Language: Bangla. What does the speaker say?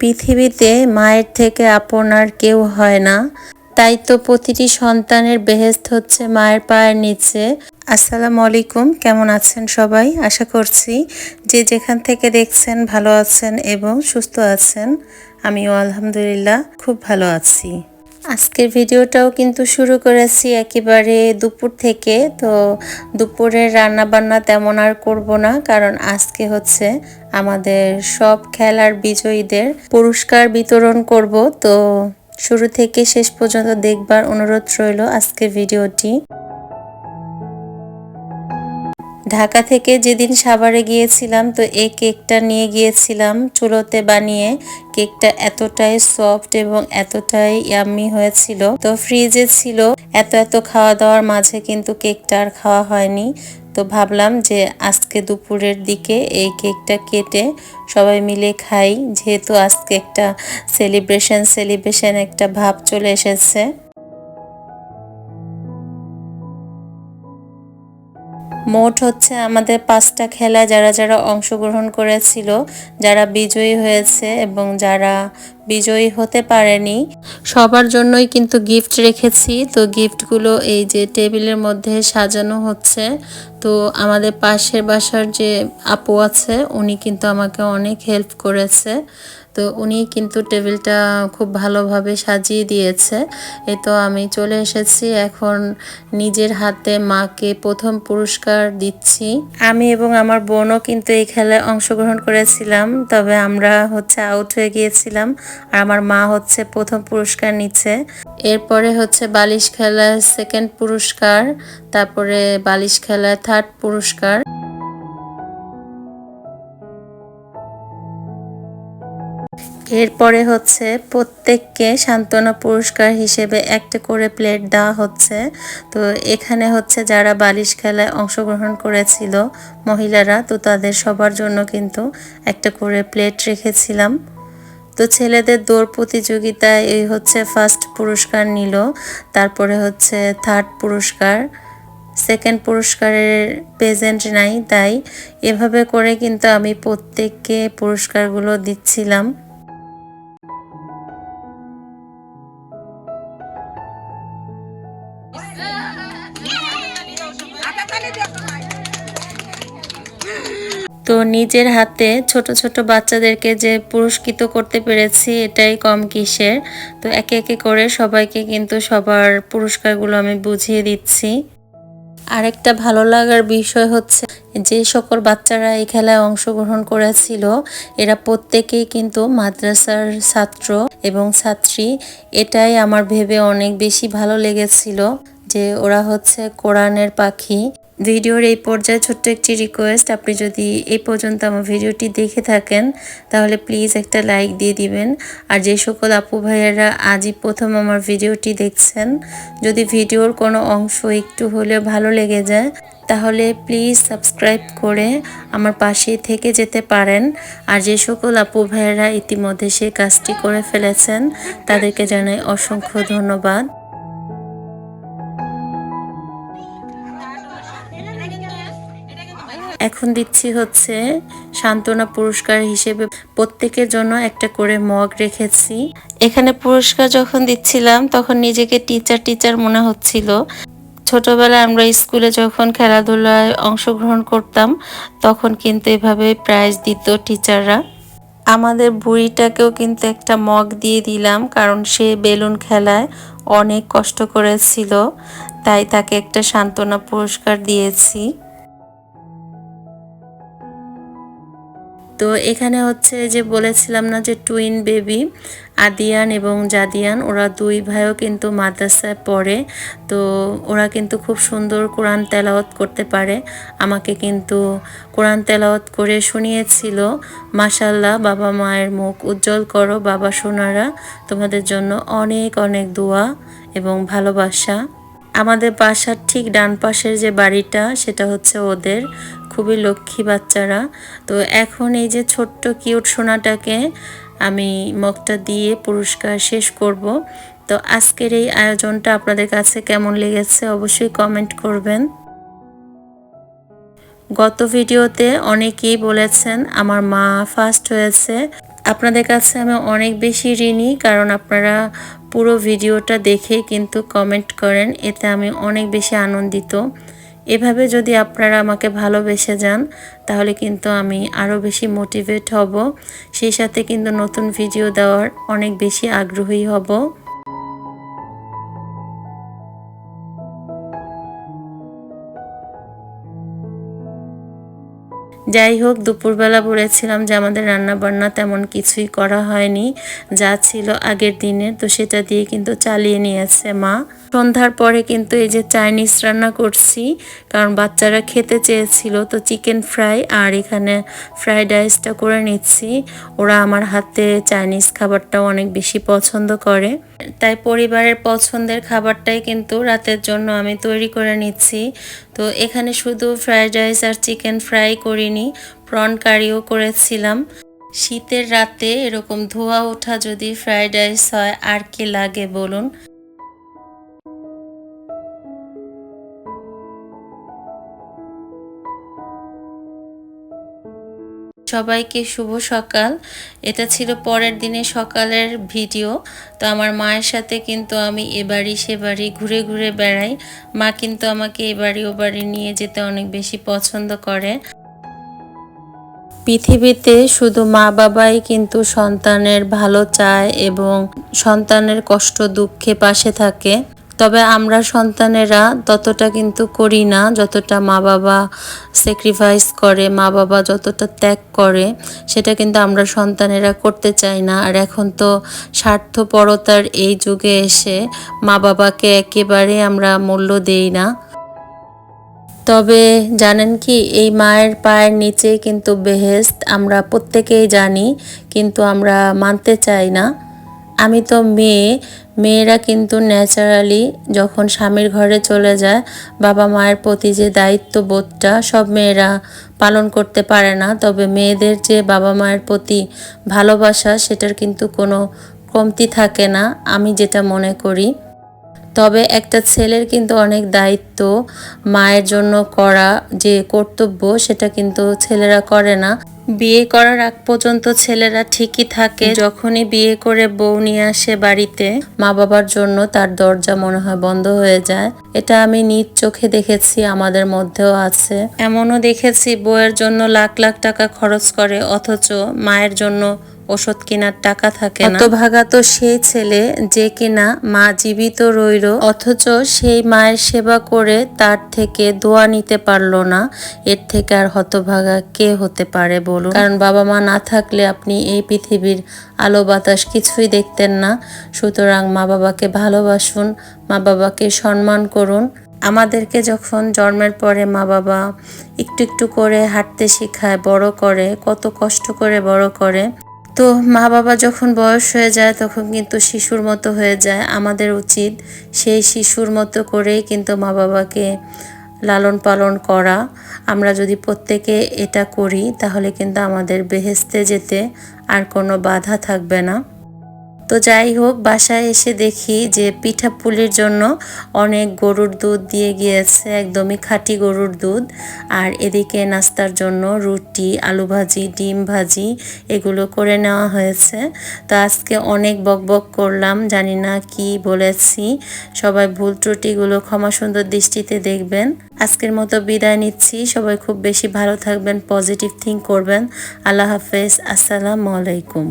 পৃথিবীতে মায়ের থেকে আপনার কেউ হয় না। তাই তো প্রতিটি সন্তানের বেহেস্ত হচ্ছে মায়ের পায়ের নিচে। আসসালামু আলাইকুম, কেমন আছেন সবাই? আশা করছি যে যেখান থেকে দেখছেন ভালো আছেন এবং সুস্থ আছেন। আমিও আলহামদুলিল্লাহ, খুব ভালো আছি। আজকের ভিডিওটাও কিন্তু শুরু করেছি একেবারে দুপুর থেকে, তো দুপুরের রান্না বান্না তেমন আর করব না, কারণ আজকে হচ্ছে আমাদের সব খেলার বিজয়ীদের পুরস্কার বিতরণ করব। তো শুরু থেকে শেষ পর্যন্ত দেখবার অনুরোধ রইল আজকের ভিডিওটি। ঢাকা থেকে যেদিন সাভারে গিয়েছিলাম, তো এই কেকটা নিয়ে গিয়েছিলাম চুলোতে বানিয়ে। কেকটা এতটাই সফট এবং এতটাই ইয়াম্মি হয়েছিল। তো ফ্রিজে ছিল, এত এত খাওয়া দাওয়ার মাঝে কিন্তু কেকটা আর খাওয়া হয়নি। তো ভাবলাম যে আজকে দুপুরের দিকে এই কেকটা কেটে সবাই মিলে খাই। যেহেতু আজকে একটা সেলিব্রেশন সেলিব্রেশন একটা ভাব চলে এসেছে। মোট হচ্ছে আমাদের পাঁচটা খেলা যারা যারা অংশগ্রহণ করেছিল, যারা বিজয়ী হয়েছে এবং যারা বিজয়ী হতে পারেনি, সবার জন্যই কিন্তু গিফট রেখেছি। তো গিফটগুলো এই যে টেবিলের মধ্যে সাজানো হচ্ছে। তো আমাদের পাশের বাসার যে আপু আছে, উনি কিন্তু আমাকে অনেক হেল্প করেছে। তো উনি কিন্তু টেবিলটা খুব ভালোভাবে সাজিয়ে দিয়েছে। এ তো আমি চলে এসেছি। এখন নিজের হাতে মাকে প্রথম পুরস্কার দিচ্ছি। আমি এবং আমার বোনও কিন্তু এই খেলায় অংশগ্রহণ করেছিলাম। তবে আমরা হচ্ছে আউট হয়ে গিয়েছিলাম। আর আমার মা হচ্ছে প্রথম পুরস্কার নিচ্ছে। এরপরে হচ্ছে বালিশ খেলার সেকেন্ড পুরস্কার, তারপরে বালিশ খেলার থার্ড পুরস্কার। এরপরে হচ্ছে প্রত্যেককে সান্ত্বনা পুরস্কার হিসেবে একটা করে প্লেট দেওয়া হচ্ছে। তো এখানে হচ্ছে যারা বালিশ খেলায় অংশগ্রহণ করেছিল মহিলারা, তো তাদের সবার জন্য কিন্তু একটা করে প্লেট রেখেছিলাম। তো ছেলেদের দৌড় প্রতিযোগিতায় এই হচ্ছে ফার্স্ট পুরস্কার নিল, তারপরে হচ্ছে থার্ড পুরস্কার, সেকেন্ড পুরস্কারের প্রেজেন্ট নাই, তাই এভাবে করে কিন্তু আমি প্রত্যেককে পুরস্কারগুলো দিচ্ছিলাম। নিজের হাতে ছোট ছোট বাচ্চাদেরকে যে পুরস্কৃত করতে পেরেছি, এটাই কম কিসের। তো একে একে করে সবাইকে কিন্তু সবার পুরস্কারগুলো আমি বুঝিয়ে দিচ্ছি। আরেকটা ভালো লাগার বিষয় হচ্ছে, যে সকল বাচ্চারা এই খেলায় অংশগ্রহণ করেছিল, এরা প্রত্যেকেই কিন্তু মাদ্রাসার ছাত্র এবং ছাত্রী। এটাই আমার ভেবে অনেক বেশি ভালো লেগেছিল। যে ওরা হচ্ছে কোরআনের পাখি। ভিডিওর এই পর্যায়ে ছোট্ট একটি রিকোয়েস্ট আপনি যদি এই পর্যন্ত আমার ভিডিওটি দেখে থাকেন, তাহলে প্লিজ একটা লাইক দিয়ে দিবেন। আর যে সকল আপু ভাইয়েরা আজই প্রথম আমার ভিডিওটি দেখছেন, যদি ভিডিওর কোনো অংশ একটু হলেও ভালো লেগে যায়, তাহলে প্লিজ সাবস্ক্রাইব করে আমার পাশে থেকে যেতে পারেন। আর যে সকল আপু ভাইয়েরা ইতিমধ্যে সেই কাজটি করে ফেলেছেন, তাদেরকে জানাই অসংখ্য ধন্যবাদ। এখন দিচ্ছি হচ্ছে সান্ত্বনা পুরস্কার হিসেবে প্রত্যেকের জন্য একটা করে মগ রেখেছি। এখানে পুরস্কার যখন দিচ্ছিলাম, তখন নিজেকে টিচার টিচার মনে হচ্ছিল। ছোটবেলায় আমরা স্কুলে যখন খেলাধুলায় অংশগ্রহণ করতাম, তখন কিন্তু এভাবে প্রাইজ দিত টিচাররা আমাদের বুড়িটাকেও কিন্তু একটা মগ দিয়ে দিলাম, কারণ সে বেলুন খেলায় অনেক কষ্ট করেছিল, তাই তাকে একটা সান্ত্বনা পুরস্কার দিয়েছি। তো এখানে হচ্ছে যে বলেছিলাম না যে টুইন বেবি আদিয়ান এবং জাদিয়ান, ওরা দুই ভাইও কিন্তু মাদ্রাসায় পড়ে। তো ওরা কিন্তু খুব সুন্দর কোরআন তেলাওয়াত করতে পারে। আমাকে কিন্তু কোরআন তেলাওয়াত করে শুনিয়েছিল। মাসাল্লাহ বাবা মায়ের মুখ উজ্জ্বল করো, বাবা সোনারা। তোমাদের জন্য অনেক অনেক দোয়া এবং ভালোবাসা। আমাদের বাসার ঠিক ডান পাশের যে বাড়িটা, সেটা হচ্ছে ওদের। খুবই লক্ষ্মী বাচ্চারা। তো এখন এই যে ছোট্ট কিউট সোনাটাকে আমি মগটা দিয়ে পুরস্কার শেষ করব। তো আজকের এই আয়োজনটা আপনাদের কাছে কেমন লেগেছে অবশ্যই কমেন্ট করবেন। গত ভিডিওতে অনেকেই বলেছেন, আমার মা ফার্স্ট হয়েছে। আপনাদের কাছে আমি অনেক বেশি ঋণী, কারণ আপনারা পুরো ভিডিওটা দেখে কিন্তু কমেন্ট করেন, এতে আমি অনেক বেশি আনন্দিত। এভাবে যদি আপনারা আমাকে ভালোবেসে যান, তাহলে কিন্তু আমি আরও বেশি মোটিভেট হব। সেই সাথে কিন্তু নতুন ভিডিও দেওয়ার অনেক বেশি আগ্রহী হব। যাই হোক দুপুরবেলা বলেছিলাম যে আমাদের রান্না বান্না তেমন কিছুই করা হয়নি, যা ছিল আগের দিনের তো সেটা দিয়ে কিন্তু চালিয়ে নিয়েছে মা। সন্ধ্যার পরে কিন্তু এই যে চাইনিজ রান্না করছি, কারণ বাচ্চারা খেতে চেয়েছিল, তো চিকেন ফ্রাই আর এখানে ফ্রাইড রাইসটা করে নিচ্ছি। ওরা আমার হাতে চাইনিজ খাবারটাও অনেক বেশি পছন্দ করে। তাই পরিবারের পছন্দের খাবারটাই কিন্তু রাতের জন্য আমি তৈরি করে নিচ্ছি। তো এখানে শুধু ফ্রাইড রাইস আর চিকেন ফ্রাই করিনি প্রন কারিও করেছিলাম। শীতের রাতে এরকম ধোয়া ওঠা যদি ফ্রাইড রাইস হয়, আর কি লাগে বলুন? সবাইকে শুভ সকাল। এটা ছিল পরের দিনে সকালের ভিডিও। তো আমার মায়ের সাথে কিন্তু আমি এ বাড়ি সে বাড়ি ঘুরে ঘুরে বেড়াই। মা কিন্তু আমাকে এ বাড়ি ও বাড়ি নিয়ে যেতে অনেক বেশি পছন্দ করে। পৃথিবীতে শুধু মা বাবাই কিন্তু সন্তানের ভালো চায় এবং সন্তানের কষ্ট দুঃখে পাশে থাকে। তবে আমরা সন্তানেরা ততটা কিন্তু করি না, যতটা মা বাবা স্যাক্রিফাইস করে, মা বাবা যতটা ত্যাগ করে, সেটা কিন্তু আমরা সন্তানেরা করতে চাই না। আর এখন তো স্বার্থপরতার এই যুগে এসে মা বাবাকে একেবারে আমরা মূল্য দেই না। তবে জানেন কি, এই মায়ের পায়ের নিচে কিন্তু বেহেস্ত আমরা প্রত্যেকেই জানি, কিন্তু আমরা মানতে চাই না। আমি তো মেয়ে, মেয়েরা কিন্তু ন্যাচারালি যখন স্বামীর ঘরে চলে যায়, বাবা মায়ের প্রতি যে দায়িত্ববোধটা সব মেয়েরা পালন করতে পারে না। তবে মেয়েদের যে বাবা মায়ের প্রতি ভালোবাসা, সেটার কিন্তু কোনো কমতি থাকে না, আমি যেটা মনে করি। তবে একটা ছেলের কিন্তু অনেক দায়িত্ব, মায়ের জন্য করা যে কর্তব্য সেটা কিন্তু ছেলেরা করে না। বিয়ে করার আগ পর্যন্ত ছেলেরা ঠিকই থাকে। যখনই বিয়ে করে বউ নিয়ে আসে বাড়িতে মা বাবার জন্য তার দরজা মনে হয় বন্ধ হয়ে যায়। এটা আমি নিজ চোখে দেখেছি, আমাদের মধ্যেও আছে। এমনও দেখেছি, বউয়ের জন্য লাখ লাখ টাকা খরচ করে, অথচ মায়ের জন্য ওষুধ কেনার টাকা থাকে না। ভাগা তো সেই ছেলে যে কিনা মা জীবিত রইল, অথচ সেই মায়ের সেবা করে তার থেকে দোয়া নিতে পারল না। এর থেকে আর হতভাগা কে হতে পারে বলুন? কারণ বাবা মা না থাকলে আপনি এই পৃথিবীর আলো বাতাস কিছুই দেখতেন না। সুতরাং মা বাবাকে ভালোবাসুন, মা বাবাকে সম্মান করুন। আমাদেরকে যখন জন্মের পরে মা বাবা একটু একটু করে হাঁটতে শেখায়, বড় করে, কত কষ্ট করে বড় করে তো মা বাবা যখন বয়স হয়ে যায়, তখন কিন্তু শিশুর মতো হয়ে যায় আমাদের উচিত সেই শিশুর মতো করেই কিন্তু মা বাবাকে লালন পালন করা। আমরা যদি প্রত্যেকে এটা করি, তাহলে কিন্তু আমাদের বেহেস্তে যেতে আর কোনো বাধা থাকবে না। তো যাই হোক, বাসায় এসে দেখি যে পিঠা পুলির জন্য অনেক গরুর দুধ দিয়ে গিয়েছে, একদমই খাঁটি গরুর দুধ। আর এদিকে নাস্তার জন্য রুটি, আলু ভাজি, ডিম ভাজি এগুলো করে নেওয়া হয়েছে। তো আজকে অনেক বকবক করলাম, জানি না কি বলেছি। সবাই ভুল ত্রুটিগুলো ক্ষমা সুন্দর দৃষ্টিতে দেখবেন। আজকের মতো বিদায় নিচ্ছি। সবাই খুব বেশি ভালো থাকবেন পজিটিভ থিঙ্ক করবেন। আল্লাহ হাফেজ, আসসালামু আলাইকুম।